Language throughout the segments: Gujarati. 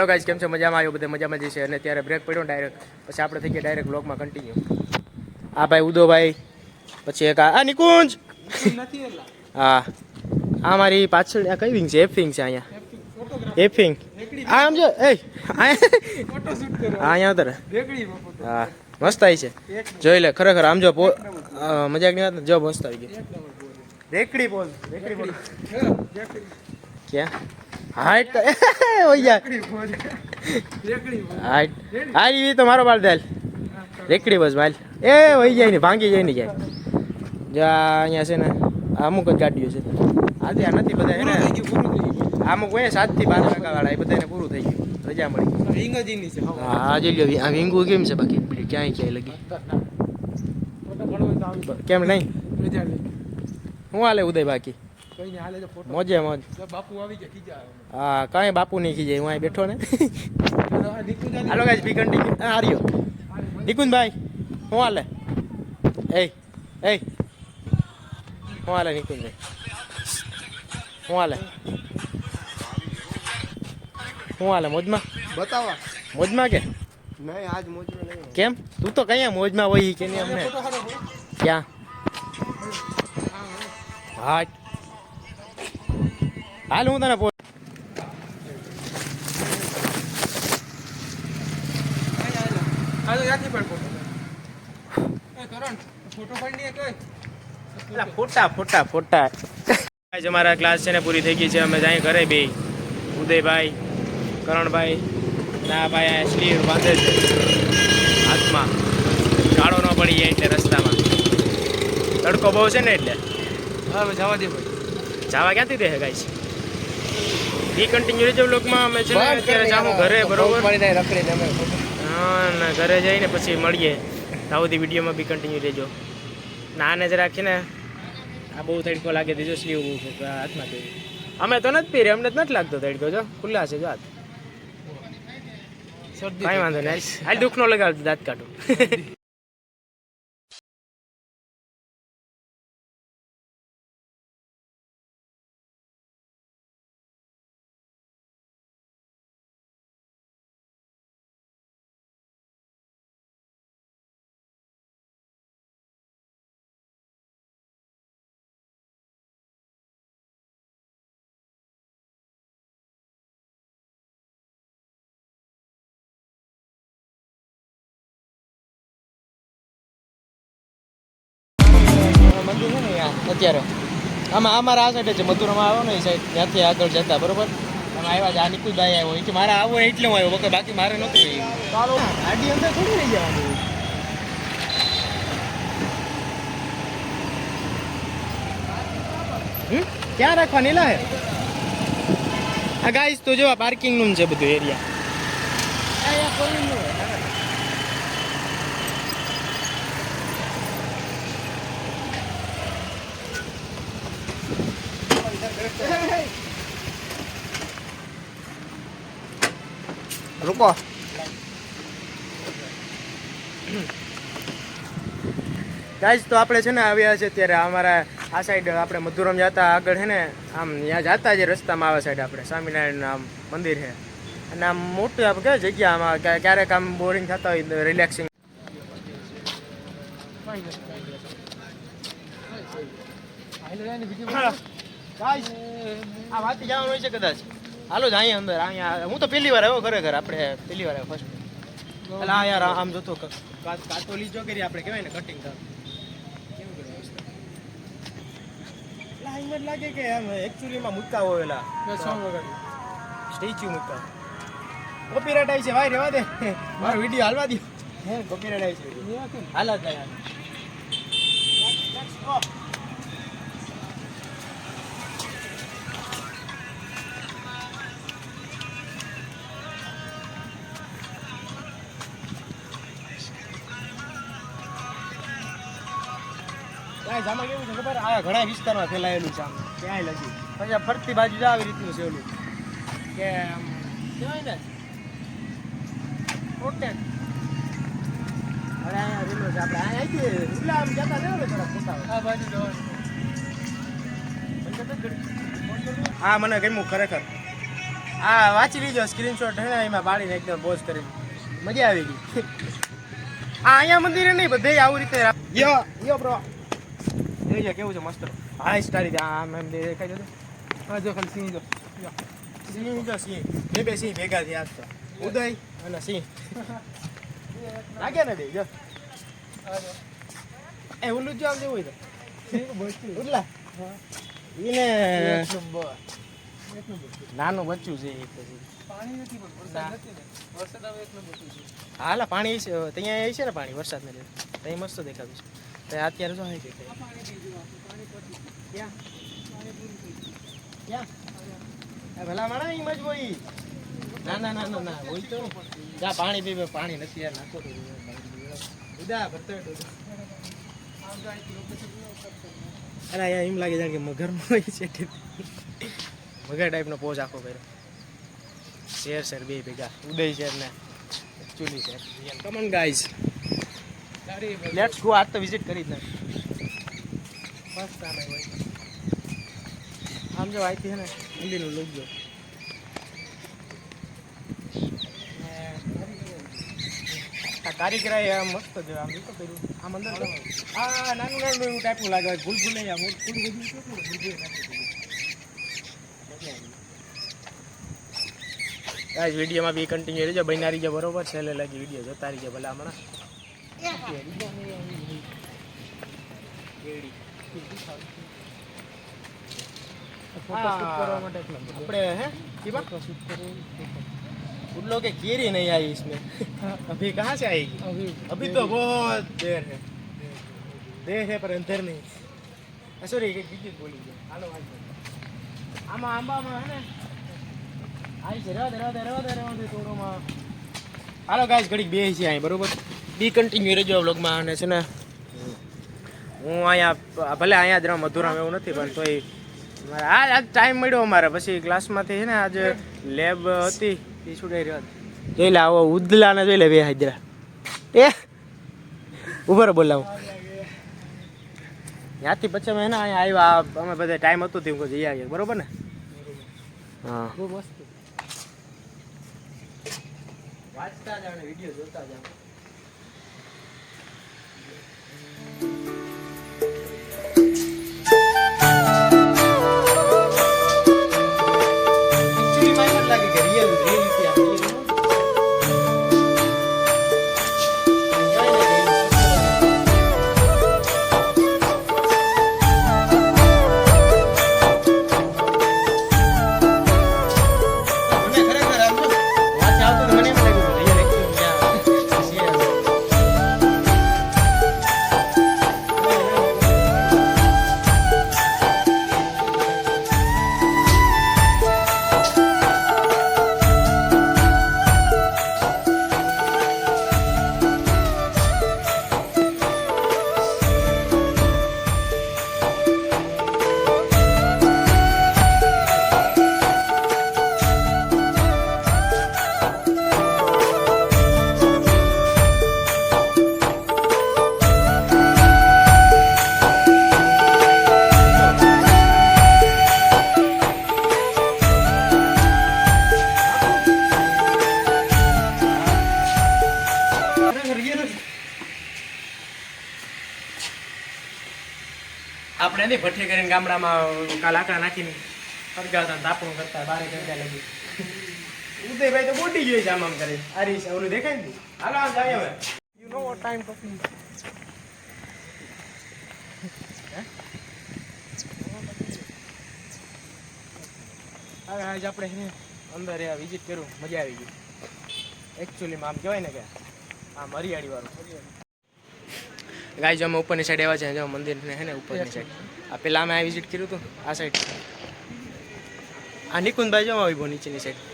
હાલો ગાઈસ કેમ છે? મજામાં? આવ્યો બધા મજામાં જશે અને ત્યારે બ્રેક પડ્યો ડાયરેક્ટ પછી આપણે થઈ ગયા ડાયરેક્ટ બ્લોગમાં કન્ટિન્યુ આ ભાઈ ઉદોભાઈ પછી એક આ નિકુંજ! હા. આ મારી પાછળ આ કઈ વિંગ છે? એફ વિંગ છે અહીંયા. એફ વિંગ આ આમ જો એ અહીંયા ઉતર. હા. મસ્ત આવી છે. જોઈ લે ખરેખર આમ જો પો- મજાક નહીં વાત જો મસ્ત આવી ગઈ. રેકડી બોલ રેકડી બોલ. ક્યાં? હાઈટ ઓય હાઈટ. ઈ તો મારો બાળ દાલ. રેકડી બસ માલ એ વહી જાય ને ભાંગી જાય ને જાય. જો અહીંયા છે ને અમુક જ ગાડીઓ છે. આજે આ નથી બધા એને ને? અમુક હોય સાતથી બાર વાગ્યા વાળા એ બધાને પૂરું થઈ ગયું. રજા મળી. હા. જોઈ લો આ વિંગુ કેમ છે બાકી? ક્યાંય ક્યાંય લગી. કેમ નહીં? હું હાલે ઉદય બાકી? મોજે મોજ. બાપુ આવી ગયા ખીજા. હા કાંઈ બાપુ નહીં ખીજાય હું અહીં બેઠો ને. હાલો ગાઈસ કન્ટિન્યુ હા હાર્યો નિકુંજભાઈ હું હાલે? એ એ. હું હાલે નિકુંજભાઈ? હું હાલે? હું હાલે મોજમાં? બતાવા મોજમાં કે? નહીં આજ મોજમાં નહીં કેમ? તું તો કયા મોજમાં હોય કે નહીં અમને? ક્યાં? હા હાલ હું તને પો- હાલો યાદથી પણ કરણ ફોટો ફોટા ફોટા. ફોટા આજ અમારા ક્લાસ છે ને પૂરી થઈ ગઈ છે. અમે જાય ઘરે બે ઉદયભાઈ કરણભાઈ ના ભાઈ શ્રી બાંધે છે હાથમાં. ગાળો ન પડી જાય એટલે રસ્તામાં. તડકો બહુ છે ને એટલે? હા જવા દે ભાઈ. જવા ક્યાંથી રહે ગાઈશ ઈ કન્ટિન્યુ રહેજો બ્લોગમાં અમે છે ને અત્યારે જાઉં ઘરે બરોબર? હા ને ઘરે જઈને પછી મળીએ. તાવથી વિડીયોમાં બી કન્ટિન્યુ રહેજો. નાને જ રાખીને આ બહુ તડકો લાગે દીજો સ્લીવ હાથમાં અમે તો નથી પીરે અમને જ નથી લાગતો તડકો જો. ખુલ્લા છે જો હાથ. કાંઈ વાંધો નહીં. હાલ દુઃખ નો લગાવતો દાંત કાઢું. છે ને અહીંયા અત્યારે? આમાં અમારા આ સાઈડે છે મથુરામાં આવ્યો ને એ સાઈડ ત્યાંથી આગળ જતા બરોબર? અમે આવ્યા આ નિકુલભાઈ આવ્યો એથી મારે આવો એટલે હું આવ્યો વખત બાકી મારે નહોતું ગાડી અંદર થોડી રહી જવાનું. હમ? ક્યાં રાખવાની લાહે આ ગાઈસ તો જોવા પાર્કિંગનું પાર્કિંગનું છે બધું એરિયા રૂકો ગાઈસ તો આપણે છે ને આવ્યા છે ત્યારે અમારા આ સાઈડ આપણે મધુરમ જતા આગળ છે ને, આમ ત્યાં જતા જે રસ્તામાં આવે સાઈડ આપણે. સ્વામિનારાયણ આમ મંદિર છે. અને આમ મોટું આપણે કયા જગ્યા, આમાં ક્યા- ક્યારેક આમ બોરિંગ થતા હોય રિલેક્સિંગ ગાઈસ આ વાતી જવાનું હોય છે કદાચ. હાલો જ અહીંયા અંદર અહીંયા હું તો પહેલી વાર આવ્યો ખરેખર આપણે પહેલી વાર આવ્યો ફર્સ્ટ એટલે આ યાર આમ જોતો કાતો લીજો કરી આપણે કહેવાય ને કટિંગ કર લાગે કે આમ એકચ્યુઅલીમાં મુક્કા એલા સ્ટેચ્યુ મુક્કા કોપીરાઇટ આવી છે ભાઈ રેવા દે. મારો વીડિયો હાલવા દે. હે કોપીરાઇટ આવી છે. હાલા ગાઈસ છે ઘણા વિસ્તારમાં ફેલાયેલું છે આમ. ક્યાંય લગી પછી આ ફરતી બાજુ જ આવી રીતનું છે ઓલું. કે આમ કહેવાય ને પ્રોટેક્ટ અરે અહીંયા રેલો છે આપણે અહીંયા આવીએ. એટલે આમ જતા ને થોડા ફોટા આ બાજુ જવાનું. હા મને ગમ્યું ખરેખર. આ વાંચી લીજો સ્ક્રીનશોટ હે ને એમાં પાડીને એકદમ પોઝ કરી. મજા આવી ગઈ. આ અહીંયા મંદિરે નહીં બધે આવું રીતે યો યો બ્રો. જોઈ કેવું છે, મસ્ત? હા સ્ટારી આમ એમ દેખાય છે. હા જો ખાલી સિંહ જો. સિંહ જો, સિંહ. બે બે સિંહ ભેગા થયા આજ તો. ઉદય અને સિંહ. લાગે ને બે? જો. એ ઉલ્લુ જો આમ જેવું હોય તો. ઉલ્લા એને નાનું બચ્ચું છે. હાલા, પાણી છે ત્યાં છે ને પાણી? વરસાદ ને ત્યાં મસ્ત દેખાતું છે. તો અત્યારે શું ભલા હોય. તો. જા, પાણી પીવે પાણી નથી યાર નાખો અરે, અહીંયા એમ લાગે જાણ કે મગરનો હોય છે મગર ટાઈપનો પોઝ આખો કર્યો. શેર શેર, બે ભેગા. ઉદય શેર ને ચુલી share. Come on guys let's go આજ તો વિઝિટ કરી જ ફર્સ્ટ ટાઈમ આવ્યો આમ જો અહીંથી છે ને મંદિરનું લુક જો. આ કારીગરાએ મસ્ત જો આમ તો કર્યું. આમ અંદર હા આ નાનું નાનું એવું ટાઈપનું લાગે ભૂલ ભૂલ નહીં આમ ફૂલ બધું કેટલું ભૂલ ભૂલ ગાઈસ વિડીયોમાં બી કન્ટિન્યુ રહેજો બનારી રહીજો બરોબર છેલ્લે લાગી વીડિયો જોતા રહીજો ભલે હમણાં ફોટો શૂટ કરવા માટે એક નંબર આપણે હે कीबा फोटो शूट करो उन लोग के कीरी नहीं आई इसमें अभी कहाँ से आएगी अभी अभी तो बहुत देर है देर है पर अंदर नहीं सॉरी एक બીજું જ બોલી ગયો હાલો હાલો આમાં આંબામાં હે ને આવી છે રહેવા દે રહેવા દે રહેવા દે રહેવા દે થોડોમાં હાલો ગાઈસ ઘડીક બે છે અહીં બરોબર બી કન્ટિન્યુ રહેજો વ્લોગમાં અને છે ને, હું અહીંયા ભલે અહીંયા જ રહું, મધુરામ એવું નથી, પણ તોય મારે આ આજ ટાઈમ મળ્યો અમારે. પછી ક્લાસમાંથી છે ને આજે લેબ હતી, એ છૂટાઈ રહ્યો જોઈ લે, આવો ઉદલા ને જોઈ લે બે હાજરા. એ ઉભર બોલાવું. ત્યાંથી પછી અમે ને અહીંયા આવ્યા અમે બધા ટાઈમ હતો તે જઈ આવીએ, બરોબર ને? હા. બહુ મસ્ત. વાંચતા જાણે વીડિયો જોતા જાવ આપણે નહીં ભઠ્ઠી કરીને ગામડામાં કાલ આકડા નાખીને સળગાવતા તાપણું કરતા બારે કરતા લગી. ઉદયભાઈ તો બોટી ગયો છે આમ આમ કરે. આરી ઓલું દેખાય ને? હાલો આમ જાય હવે. You know what time to હવે આજ આપણે અંદર આ વિઝિટ કર્યું મજા આવી ગઈ. એકચ્યુઅલીમાં આમ કહેવાય ને કે આમ હરિયાળી વાળું. ગાય અમે ઉપરની સાઈડ એવા છે, જો મંદિર ને હે ને ઉપરની સાઈડ આ પેલા અમે આ વિઝિટ કર્યું હતું, આ સાઈડ આ નિકુંદભાઈ જો આવી બહુ નીચેની સાઈડ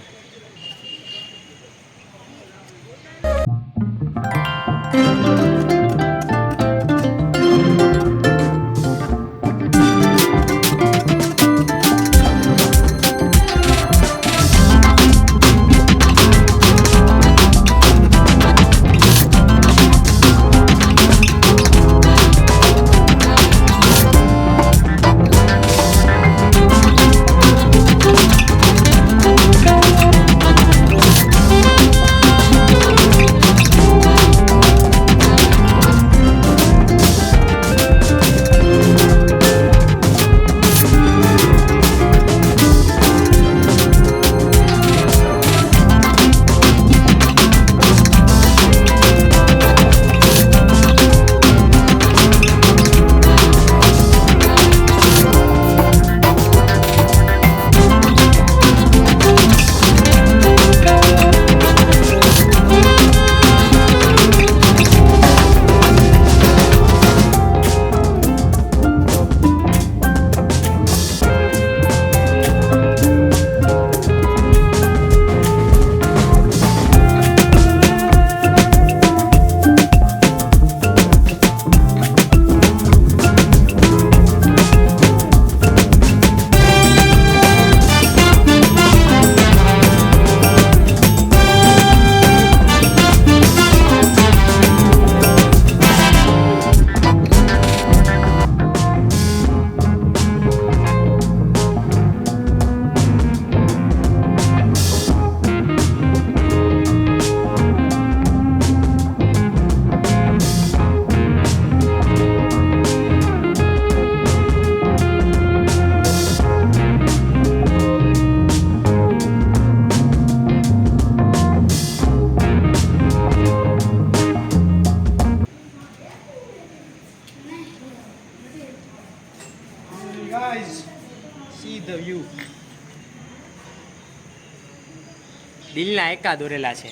એકા દોરેલા છે.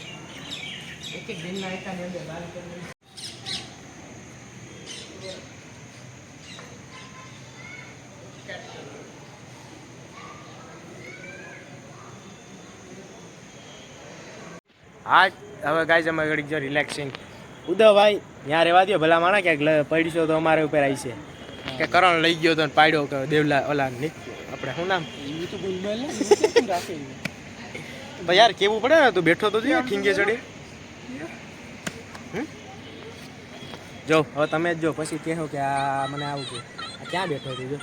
એક એક દિલના એકાની અંદર લાલ કલર હા હવે ગાઈઝ અમે ઘડીક જો રિલેક્સિંગ ઉદયભાઈ ત્યાં રહેવા દો ભલા માણા ક્યાંક પડીશો તો અમારે ઉપર આવી છે. કે કરણ લઈ ગયો તો પાડ્યો કે દેવલા ઓલા ની આપણે શું નામ એ તો બોલ બોલ ને રાખે ભાઈ યાર કેવું પડે ને? તું બેઠો તો જોઈએ ઠીંગે ચડી? જો હવે તમે જ જો પછી કહેશો કે આ મને આવું છે આ ક્યાં બેઠો હતું જો?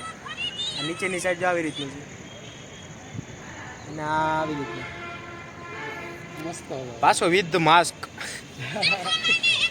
આ નીચેની સાઈડ જો આવી રીતનું છે. અને આ આવી રીતનું. મસ્ત પાછો વિથ માસ્ક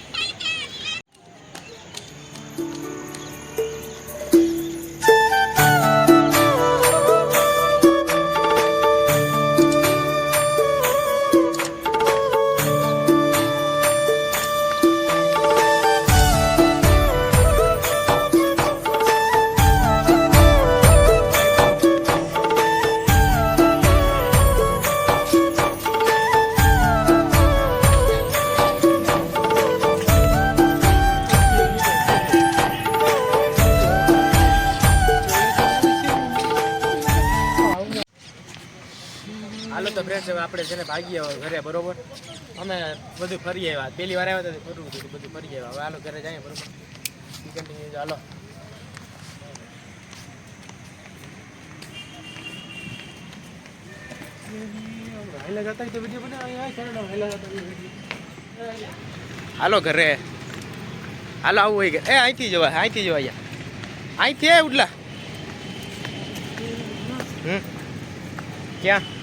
હાલો તો ફ્રેન્ડ હવે આપણે છે ને ભાગીએ હવે ઘરે, બરોબર? અમે બધું ફરી આવ્યા. પહેલી વાર આવ્યા હતા ફરવું હતું બધું ફરી આવ્યા. હવે હાલો ઘરે જઈએ, બરોબર? કન્ટિન્યુ હાલો. હેલા ઘરે. હાલો, આવું હોય એ, અહીંથી જવાય અહીંથી જવાય અહીંથી એ, ઉડલા. હમ? ક્યાં?